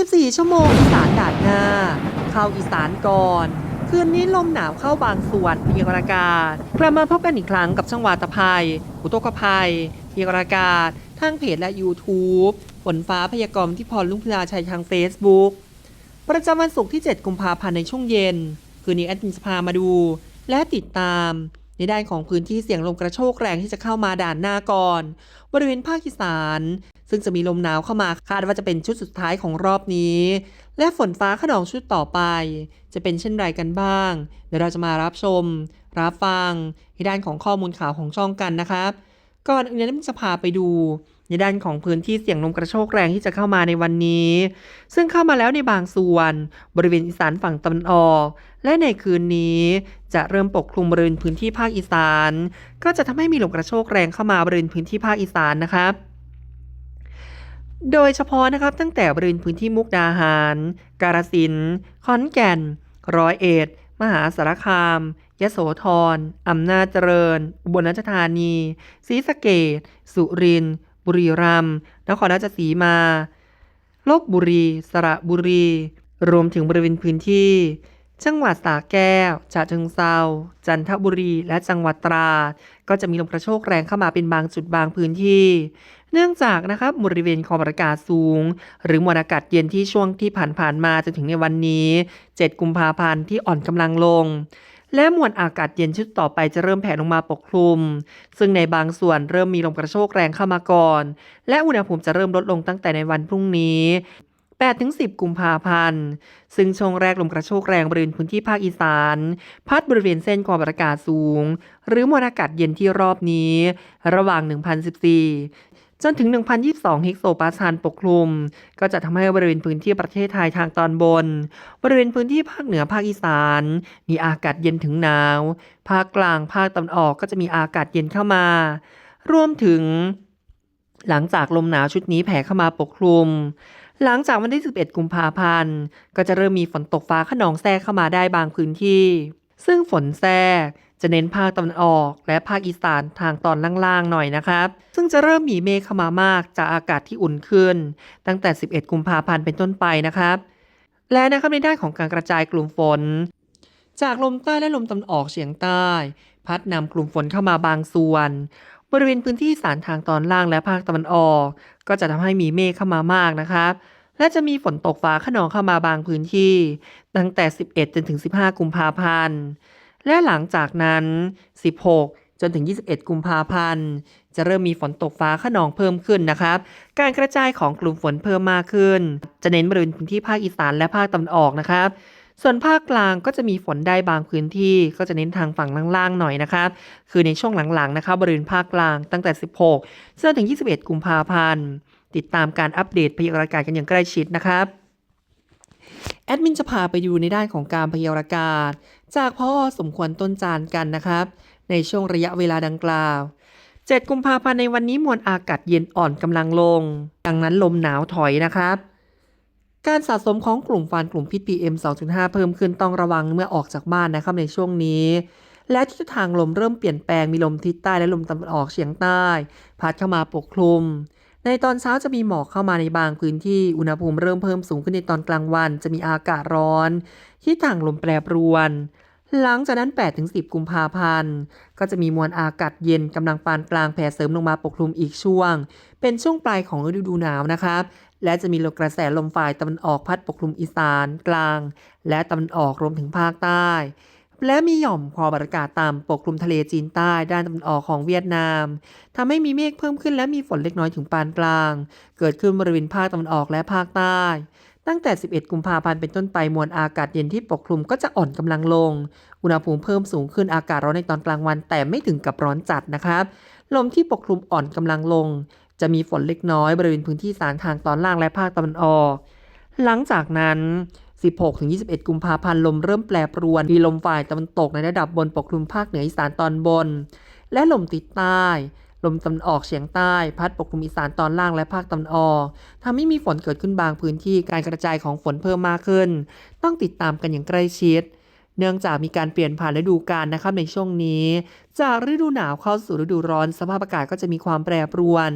24 ชั่วโมงอีสานด่านหน้า เข้าอีสานก่อน คืนนี้ลมหนาวเข้าบางส่วนพยารณ์อากาศกลับมาพบกันอีกครั้งกับช่างวาตภัยอุตกภัยพยากรณ์อากาศทางเพจและ YouTube ฝนฟ้าพยากรณ์ที่พรลุงพลาชัยทาง Facebook ประจำวันศุกร์ที่ 7 กุมภาพันธ์ในช่วงเย็น คืนนี้แอดมินจะพามาดู และติดตามในด้านของพื้นที่เสี่ยงลมกระโชกแรงที่จะเข้ามาด่านหน้าก่อน บริเวณภาคอีสาน ซึ่งจะมีลมหนาวเข้ามาคาดว่าจะเป็นชุดสุดท้ายของรอบนี้ และฝนฟ้าขนองชุดต่อไป จะเป็นเช่นไรกันบ้าง เดี๋ยวเราจะมารับชม รับฟังในด้านของข้อมูลข่าวของช่องกันนะครับก่อนอื่นนั้จะพาไปดูในด้านของพื้นที่เสี่ยงลมกระโชกแรงที่จะเข้ามาในวันนี้ ซึ่งเข้ามาแล้วในบางส่วน บริเวณอีสานฝั่งตะวันออก และในคืนนี้จะเริ่มปกคลุมบริเวณพื้นที่ภาคอีสาน ก็จะทำให้มีลมกระโชกแรงเข้ามาบริเวณพื้นที่ภาคอีสานนะครับ โดยเฉพาะนะครับตั้งแต่บริเวณพื้นที่มุกดาหาร กาฬสินธุ์ขอนแก่น ร้อยเอ็ด มหาสารคาม ยโสธรอำนาจเจริญ อุบลราชธานีศรีสะเกษสุรินทร์ บุรีรัมย์ นครราชสีมา ลบบุรี สระบุรี รวมถึงบริเวณพื้นที่ จังหวัดสระแก้วฉะเชิงเซาจันทบุรี และจังหวัดตราด ก็จะมีลมกระโชกแรงเข้ามาเป็นบางจุดบางพื้นที่ เนื่องจากนะครับบริเวณความอากาศสูง หรือมวลอากาศเย็นที่ช่วงที่ผ่านๆมาจนถึงในวันนี้ 7 กุมภาพันธ์ที่อ่อนกำลังลงและมวลอากาศเย็นชุดต่อไปจะเริ่มแผ่ลงมาปกคลุม ซึ่งในบางส่วนเริ่มมีลมกระโชกแรงเข้ามาก่อน และอุณหภูมิจะเริ่มลดลงตั้งแต่ในวันพรุ่งนี้ 8-10 กุมภาพันธ์ ซึ่งช่วงแรกลมกระโชกแรงบริเวณพื้นที่ภาคอีสาน พัดบริเวณเส้นความอากาศสูง หรือมวลอากาศเย็นที่รอบนี้ ระหว่าง 1,014จนถึง 1,022เฮกโซปาสคาลปกคลุม ก็จะทำให้บริเวณพื้นที่ประเทศไทยทางตอนบน บริเวณพื้นที่ภาคเหนือภาคอีสาน มีอากาศเย็นถึงหนาว ภาคกลางภาคตะวันออกก็จะมีอากาศเย็นเข้ามา รวมถึง หลังจากลมหนาวชุดนี้แผ่เข้ามาปกคลุม หลังจากวันที่ 11 กุมภาพันธ์ ก็จะเริ่มมีฝนตกฟ้าขนองแทรกเข้ามาได้บางพื้นที่ ซึ่งฝนแทรกจะเน้นภาคตะวันออกและภาคอีสานทางตอนล่างๆหน่อยนะครับ ซึ่งจะเริ่มมีเมฆเข้ามามากจากอากาศที่อุ่นขึ้น ตั้งแต่ 11 กุมภาพันธ์เป็นต้นไปนะครับ และนะครับในด้านของการกระจายกลุ่มฝน จากลมใต้และลมตะวันออกเฉียงใต้ พัดนำกลุ่มฝนเข้ามาบางส่วน บริเวณพื้นที่สานทางตอนล่างและภาคตะวันออก ก็จะทำให้มีเมฆเข้ามามากนะครับ และจะมีฝนตกฟ้าขนองเข้ามาบางพื้นที่ ตั้งแต่ 11 จนถึง 15 กุมภาพันธ์ และหลังจากนั้น 16 จนถึง 21 กุมภาพันธ์ จะเริ่มมีฝนตกฟ้าขนองเพิ่มขึ้นนะครับ การกระจายของกลุ่มฝนเพิ่มมากขึ้น จะเน้นบริเวณพื้นที่ภาคอีสานและภาคตะวันออกนะครับ ส่วนภาคกลางก็จะมีฝนได้บางพื้นที่ก็จะเน้นทางฝั่งล่างๆหน่อยนะครับคือในช่วงหลังๆนะครับริเวณภาคกลางตั้งแต่ 16จนถึง 21 กุมภาพันธ์ ติดตามการอัปเดตพยากรณ์อากาศกันอย่างใกล้ชิดนะครับแอดมินจะพาไปดูในด้านของการพยากรณ์อากาศ จากพ่อสมควรต้นจานกันนะครับ ในช่วงระยะเวลาดังกล่าว 7 กุมภาพันธ์ในวันนี้มวลอากาศเย็นอ่อนกำลังลง ดังนั้นลมหนาวถอยนะครับ การสะสมของกลุ่มฟันกลุ่มพิษ PM 2.5 เพิ่มขึ้นต้องระวังเมื่อออกจากบ้านนะครับในช่วงนี้ และทิศทางลมเริ่มเปลี่ยนแปลงมีลมทิศใต้และลมตะวันออกเฉียงใต้ พัดเข้ามาปกคลุม ในตอนเช้าจะมีหมอกเข้ามาในบางพื้นที่อุณหภูมิเริ่มเพิ่มสูงขึ้นในตอนกลางวัน จะมีอากาศร้อนที่ทางลมแปรปรวน หลังจากนั้น 8-10 กุมภาพันธ์ ก็จะมีมวลอากาศเย็นกำลังปานกลางแผ่เสริมลงมาปกคลุมอีกช่วง เป็นช่วงปลายของฤดูหนาวนะครับและจะมีลมกระแสลมฝ่ายตะวันออกพัดปกคลุมอีสานกลาง และตะวันออกรวมถึงภาคใต้ และมีหย่อมความอากาศต่ำปกคลุมทะเลจีนใต้ด้านตะวันออกของเวียดนามทำให้มีเมฆเพิ่มขึ้นและมีฝนเล็กน้อยถึงปานกลาง เกิดขึ้นบริเวณภาคตะวันออกและภาคใต้ ตั้งแต่ 11 กุมภาพันธ์เป็นต้นไปมวลอากาศเย็นที่ปกคลุมก็จะอ่อนกำลังลง อุณหภูมิเพิ่มสูงขึ้นอากาศร้อนในตอนกลางวัน แต่ไม่ถึงกับร้อนจัดนะครับ ลมที่ปกคลุมอ่อนกำลังลง จะมีฝนเล็กน้อยบริเวณพื้นที่สารทางตอนล่างและภาคตะวันออก หลังจากนั้น 16-21 กุมภาพันธ์ลมเริ่มแปรปรวน มีลมฝ่ายตะวันตกในระดับบนปกคลุมภาคเหนืออีสานตอนบน และลมติดใต้ ลมตะวันออกเฉียงใต้ พัดปกคลุมอีสานตอนล่างและภาคตะวันออกทำให้มีฝนเกิดขึ้นบางพื้นที่การกระจายของฝนเพิ่มมากขึ้น ต้องติดตามกันอย่างใกล้ชิด เนื่องจากมีการเปลี่ยนผ่านฤดูกาลนะครับในช่วงนี้ จากฤดูหนาวเข้าสู่ฤดูร้อน สภาพอากาศก็จะมีความแปรปรวน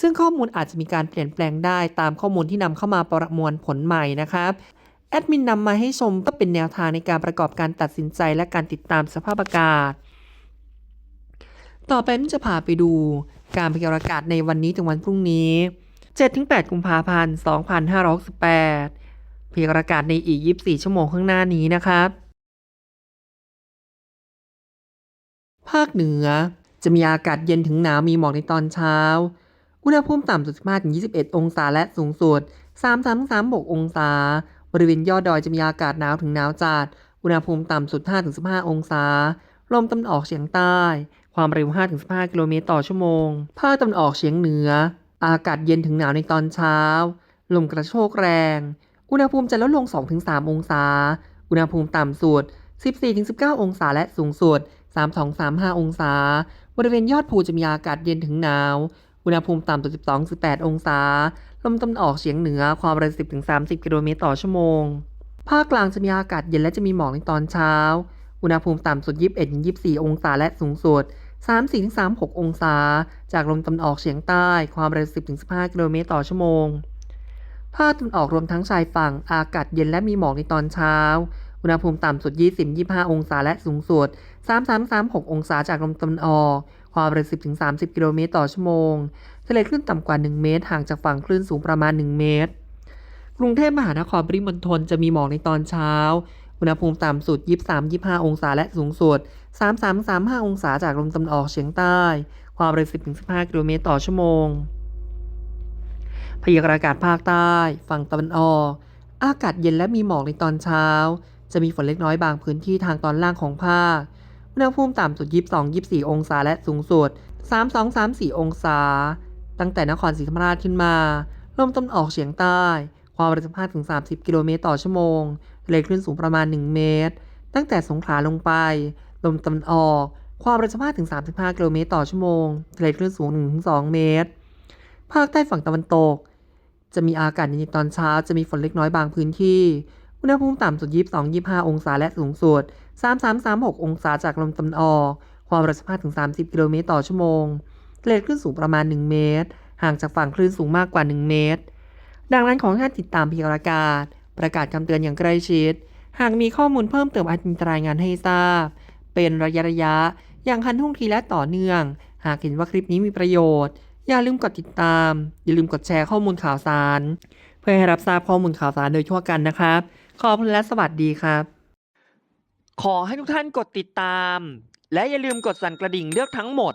ซึ่งข้อมูลอาจจะมีการเปลี่ยนแปลงได้ตามข้อมูลที่นำเข้ามาประมวลผลใหม่นะครับแอดมินนำมาให้ชมเพื่อเป็นแนวทางในการประกอบการตัดสินใจและการติดตามสภาพอากาศ ต่อไปมันจะพาไปดูการพยากรณ์อากาศในวันนี้ถึงวันพรุ่งนี้ 7-8 กุมภาพันธ์ 2568พยากรณ์อากาศในอีก 24 ชั่วโมงข้างหน้านี้นะครับ ภาคเหนือจะมีอากาศเย็นถึงหนาวมีหมอกในตอนเช้า อุณหภูมิต่ำสุด15-21 องศาและสูงสุด 33-36องศา บริเวณยอดดอยจะมีอากาศหนาวถึงหนาวจัด อุณหภูมิต่ำสุด 5-15 องศา ลมตะวันออกเฉียงใต้ ความเร็ว 5-15 กิโลเมตรต่อชั่วโมง ภาคตะวันออกเฉียงเหนือ อากาศเย็นถึงหนาวในตอนเช้า ลมกระโชกแรง อุณหภูมิจะลดลง 2-3 องศา อุณหภูมิต่ำสุด 14-19 องศาและสูงสุด 32-35 องศา บริเวณยอดภูจะมีอากาศเย็นถึงหนาว อุณหภูมิต่ำสุด 12-18 องศา ลมตะวันออกเฉียงเหนือ ความเร็ว 10-30 กิโลเมตรต่อชั่วโมง ภาคกลางจะมีอากาศเย็นและจะมีหมอกในตอนเช้า อุณหภูมิต่ำสุด 21-24 องศาและสูงสุด 34-36 องศา จากลมตะวันออกเฉียงใต้ ความเร็ว 10-15 กิโลเมตรต่อชั่วโมง ภาคตะวันออกรวมทั้งชายฝั่ง อากาศเย็นและมีหมอกในตอนเช้า อุณหภูมิต่ำสุด 20-25 องศาและสูงสุด 33-36 องศาจากลมตะวันออก ความเร็ว 10-30 กิโลเมตรต่อชั่วโมง ทะเลคลื่นต่ำกว่า 1 เมตร ห่างจากฝั่งคลื่นสูงประมาณ 1 เมตร กรุงเทพมหานครปริมณฑลจะมีหมอกในตอนเช้า อุณหภูมิต่ำสุด 23-25 องศาและสูงสุด 33-35 องศาจากลมตะวันออกเฉียงใต้ ความเร็ว 10-15 กิโลเมตรต่อชั่วโมง พยากรณ์อากาศภาคใต้ ฝั่งตะวันออก อากาศเย็นและมีหมอกในตอนเช้า จะมีฝนเล็กน้อยบางพื้นที่ทางตอนล่างของภาค อุณหภูมิต่ำสุด 22-24 องศาและสูงสุด 32-34 องศา ตั้งแต่นครศรีธรรมราชขึ้นมา ลมตะวันออกเฉียงใต้ ความเร็ว15-30 กิโลเมตรต่อชั่วโมงทะเลคลื่นสูงประมาณ 1 เมตร ตั้งแต่สงขลาลงไป ลมตะวันออก ความเร็ว15-35 กิโลเมตรต่อชั่วโมงทะเลคลื่นสูง 1-2 เมตร ภาคใต้ฝั่งตะวันตก จะมีอากาศเย็นตอนเช้า จะมีฝนเล็กน้อยบางพื้นที่ อุณหภูมิต่ำสุด 22-25 องศาและสูงสุด 33-36 องศาจากลมตะวันออก ความเร็ว15-30 กิโลเมตรต่อชั่วโมงทะเลคลื่นสูงประมาณ 1 เมตร ห่างจากฝั่งคลื่นสูงมากกว่า 1 เมตร ดังนั้นขอให้ท่านติดตามเพียากรณ์อากาศ ประกาศคำเตือนอย่างใกล้ชิด หากมีข้อมูลเพิ่มเติมอาจมีรายงานให้ทราบ เป็นระยะระยะ อย่างทันท่วงทีและต่อเนื่อง หากเห็นว่าคลิปนี้มีประโยชน์ อย่าลืมกดติดตาม อย่าลืมกดแชร์ข้อมูลข่าวสาร เพื่อให้รับทราบข้อมูลข่าวสารโดยทั่วกันนะครับ ขอบคุณและสวัสดีครับ ขอให้ทุกท่านกดติดตาม และอย่าลืมกดสั่นกระดิ่งเลือกทั้งหมด